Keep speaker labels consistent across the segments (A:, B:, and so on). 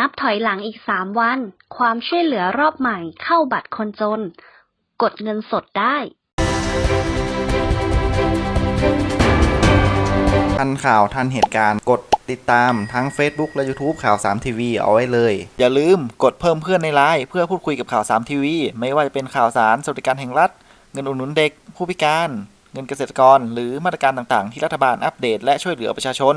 A: นับถอยหลังอีก3วัน ความช่วยเหลือรอบใหม่เข้าบัตรคนจน กดเงินสดได้
B: ทันข่าวทันเหตุการณ์กดติดตามทั้ง Facebook และ YouTube ข่าว 3 ทีวีเอาไว้เลย อย่าลืมกดเพิ่มเพื่อนในไลน์เพื่อพูดคุยกับข่าว 3 ทีวี ไม่ว่าจะเป็นข่าวสารสวัสดิการแห่งรัฐ เงินอุดหนุนเด็ก ผู้พิการ เงินเกษตรกร หรือมาตรการต่างๆ ที่รัฐบาลอัปเดตและช่วยเหลือประชาชน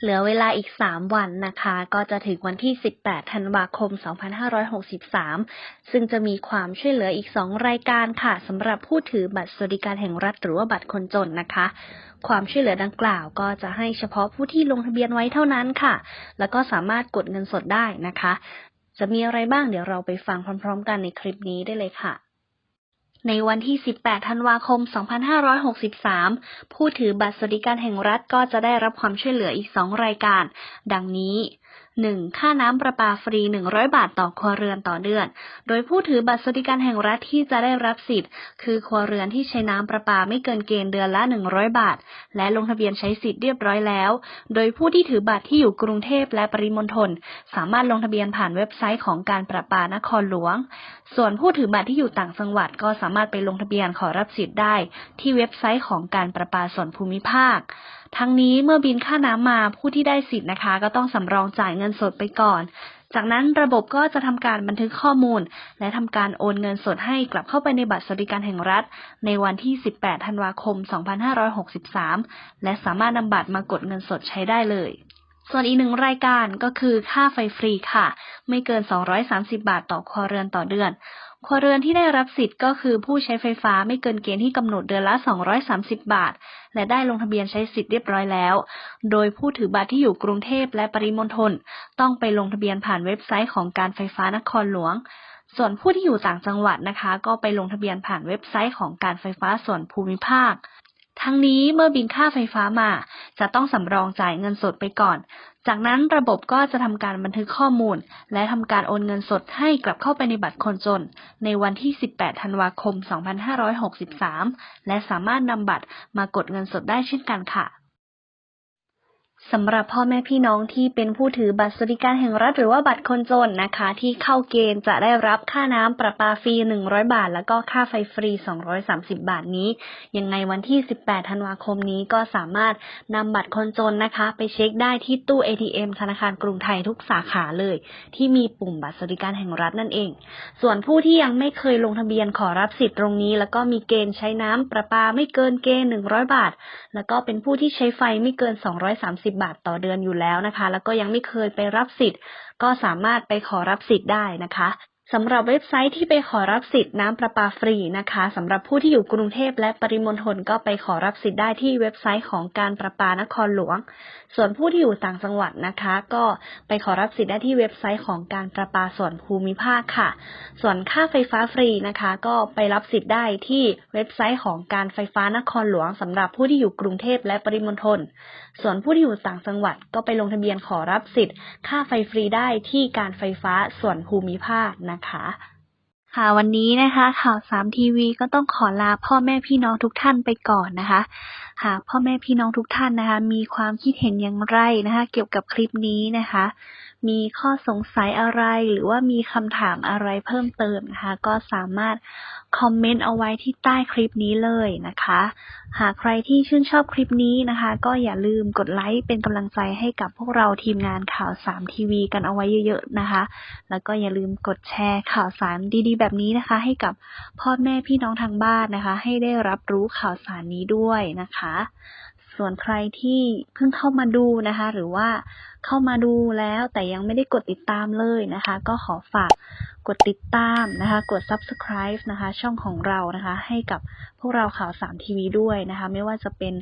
A: เหลือเวลาอีก 3 วันนะคะ ก็จะถึงวันที่ 18 ธันวาคม 2563 ซึ่งจะมีความช่วยเหลืออีก 2 รายการค่ะสำหรับผู้ถือบัตรสวัสดิการแห่งรัฐหรือว่าบัตรคนจนนะคะ ความช่วยเหลือดังกล่าวก็จะให้เฉพาะผู้ที่ลงทะเบียนไว้เท่านั้นค่ะ แล้วก็สามารถกดเงินสดได้นะคะ จะมีอะไรบ้างเดี๋ยวเราไปฟังพร้อม ๆ กันในคลิปนี้ได้เลยค่ะ ในวันที่ 18 ธันวาคม 2563 ผู้ถือบัตรสวัสดิการแห่งรัฐก็จะได้รับความช่วยเหลืออีก 2 รายการ ดังนี้ 1. ค่าน้ำประปาฟรี 100 บาทต่อครัวเรือนต่อเดือน โดยผู้ถือบัตรสวัสดิการแห่งรัฐที่จะได้รับสิทธิ์ คือครัวเรือนที่ใช้น้ำประปาไม่เกินเกณฑ์เดือนละ 100 บาท และลงทะเบียนใช้สิทธิ์เรียบร้อยแล้ว โดยผู้ที่ถือบัตรที่อยู่กรุงเทพและปริมณฑลสามารถลงทะเบียนผ่านเว็บไซต์ของการประปานครหลวง ส่วนผู้ถือบัตรที่อยู่ต่างจังหวัดก็สามารถไปลงทะเบียนขอรับสิทธิ์ได้ ที่เว็บไซต์ของการประปาส่วนภูมิภาคทั้งนี้เมื่อบินค่าน้ำมาผู้ที่ได้สิทธิ์นะคะ ก็ต้องสำรองจ่ายเงินสดไปก่อน จากนั้นระบบก็จะทำการบันทึกข้อมูล และทำการโอนเงินสดให้กลับเข้าไปในบัตรสวัสดิการแห่งรัฐ ในวันที่ 18 ธันวาคม 2563 และสามารถนำบัตรมากดเงินสดใช้ได้เลยส่วนอีกหนึ่งรายการก็คือค่าไฟฟรีค่ะ ไม่เกิน 230 บาทต่อครัวเรือนต่อเดือน ครัวเรือนที่ได้รับสิทธิ์ก็คือผู้ใช้ไฟฟ้าไม่เกินเกณฑ์ที่กำหนดเดือนละ 230 บาท และได้ลงทะเบียนใช้สิทธิ์เรียบร้อยแล้ว โดยผู้ถือบัตรที่อยู่กรุงเทพและปริมณฑลต้องไปลงทะเบียนผ่านเว็บไซต์ของการไฟฟ้านครหลวง ส่วนผู้ที่อยู่ต่างจังหวัดนะคะ ก็ไปลงทะเบียนผ่านเว็บไซต์ของการไฟฟ้าส่วนภูมิภาคทั้งนี้เมื่อบินค่าไฟฟ้ามา จะต้องสำรองจ่ายเงินสดไปก่อน จากนั้นระบบก็จะทำการบันทึกข้อมูล และทำการโอนเงินสดให้กลับเข้าไปในบัตรคนจน ในวันที่ 18 ธันวาคม 2563 และสามารถนำบัตรมากดเงินสดได้เช่นกันค่ะ สำหรับพ่อแม่พี่น้องที่เป็นผู้ถือบัตรสวัสดิการแห่งรัฐหรือว่าบัตรคนจนนะคะ ที่เข้าเกณฑ์จะได้รับค่าน้ำประปาฟรี 100 บาท แล้วก็ค่าไฟฟรี 230 บาทนี้ ยังไงวันที่ 18 ธันวาคมนี้ก็สามารถนำบัตรคนจนนะคะ ไปเช็คได้ที่ตู้ ATM ธนาคารกรุงไทยทุกสาขาเลย ที่มีปุ่มบัตรสวัสดิการแห่งรัฐนั่นเอง ส่วนผู้ที่ยังไม่เคยลงทะเบียนขอรับสิทธิ์ตรงนี้ แล้วก็มีเกณฑ์ใช้น้ำประปาไม่เกินเกณฑ์ 100 บาท แล้วก็เป็นผู้ที่ใช้ไฟไม่เกิน 230บาทต่อเดือนอยู่แล้วนะคะ แล้วก็ยังไม่เคยไปรับสิทธิ์ ก็สามารถไปขอรับสิทธิ์ได้นะคะ สำหรับเว็บไซต์ที่ไปขอรับสิทธิ์น้ำประปาฟรีนะคะสำหรับผู้ที่อยู่กรุงเทพและปริมณฑลก็ไปขอรับสิทธิ์ได้ที่เว็บไซต์ของการประปานครหลวง ส่วนผู้ที่อยู่ต่างจังหวัดนะคะ ก็ไปขอรับสิทธิ์ได้ที่เว็บไซต์ของการประปาส่วนภูมิภาคค่ะ ส่วนค่าไฟฟ้าฟรีนะคะ ก็ไปรับสิทธิ์ได้ที่เว็บไซต์ของการไฟฟ้านครหลวงสำหรับผู้ที่อยู่กรุงเทพและปริมณฑลส่วนผู้ที่อยู่ต่างจังหวัด ก็ไปลงทะเบียนขอรับสิทธิ์ ค่าไฟฟรีได้ที่การไฟฟ้าส่วนภูมิภาคนะคะ ค่ะวันนี้นะคะ ข่าวสามทีวีก็ต้องขอลาพ่อแม่พี่น้องทุกท่านไปก่อนนะคะ หากพ่อแม่พี่น้องทุกท่านนะคะ มีความคิดเห็นอย่างไรนะคะ เกี่ยวกับคลิปนี้นะคะ มีข้อสงสัยอะไรหรือว่ามีคำถามอะไรเพิ่มเติมนะคะ ก็สามารถคอมเมนต์เอาไว้ที่ใต้คลิปนี้เลยนะคะ หากใครที่ชื่นชอบคลิปนี้นะคะ ก็อย่าลืมกดไลค์เป็นกำลังใจให้กับพวกเราทีมงานข่าวสามทีวีกันเอาไว้เยอะๆนะคะ แล้วก็อย่าลืมกดแชร์ข่าวสารดีๆ แบบนี้นะคะ ให้กับพ่อแม่พี่น้องทางบ้านนะคะ ให้ได้รับรู้ข่าวสารนี้ด้วยนะคะ ส่วนใครที่เพิ่งเข้ามาดูนะคะ หรือว่า เข้ามาดูแล้วแต่ยังไม่ได้กดติดตามเลยนะคะ ก็ขอฝากกดติดตามนะคะ กด subscribe นะคะ ช่องของเรานะคะ ให้กับพวกเราข่าวสามทีวีด้วยนะคะ ไม่ว่าจะเป็น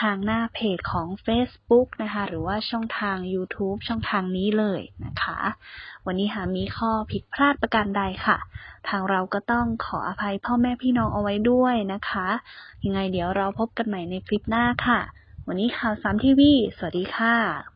A: ทางหน้าเพจของ Facebook นะคะ หรือว่าช่องทาง YouTube ช่องทางนี้เลยนะคะ วันนี้หากมีข้อผิดพลาดประการใดค่ะ ทางเราก็ต้องขออภัยพ่อแม่พี่น้องเอาไว้ด้วยนะคะ ยังไงเดี๋ยวเราพบกันใหม่ในคลิปหน้าค่ะ วันนี้ข่าวสามทีวีสวัสดีค่ะ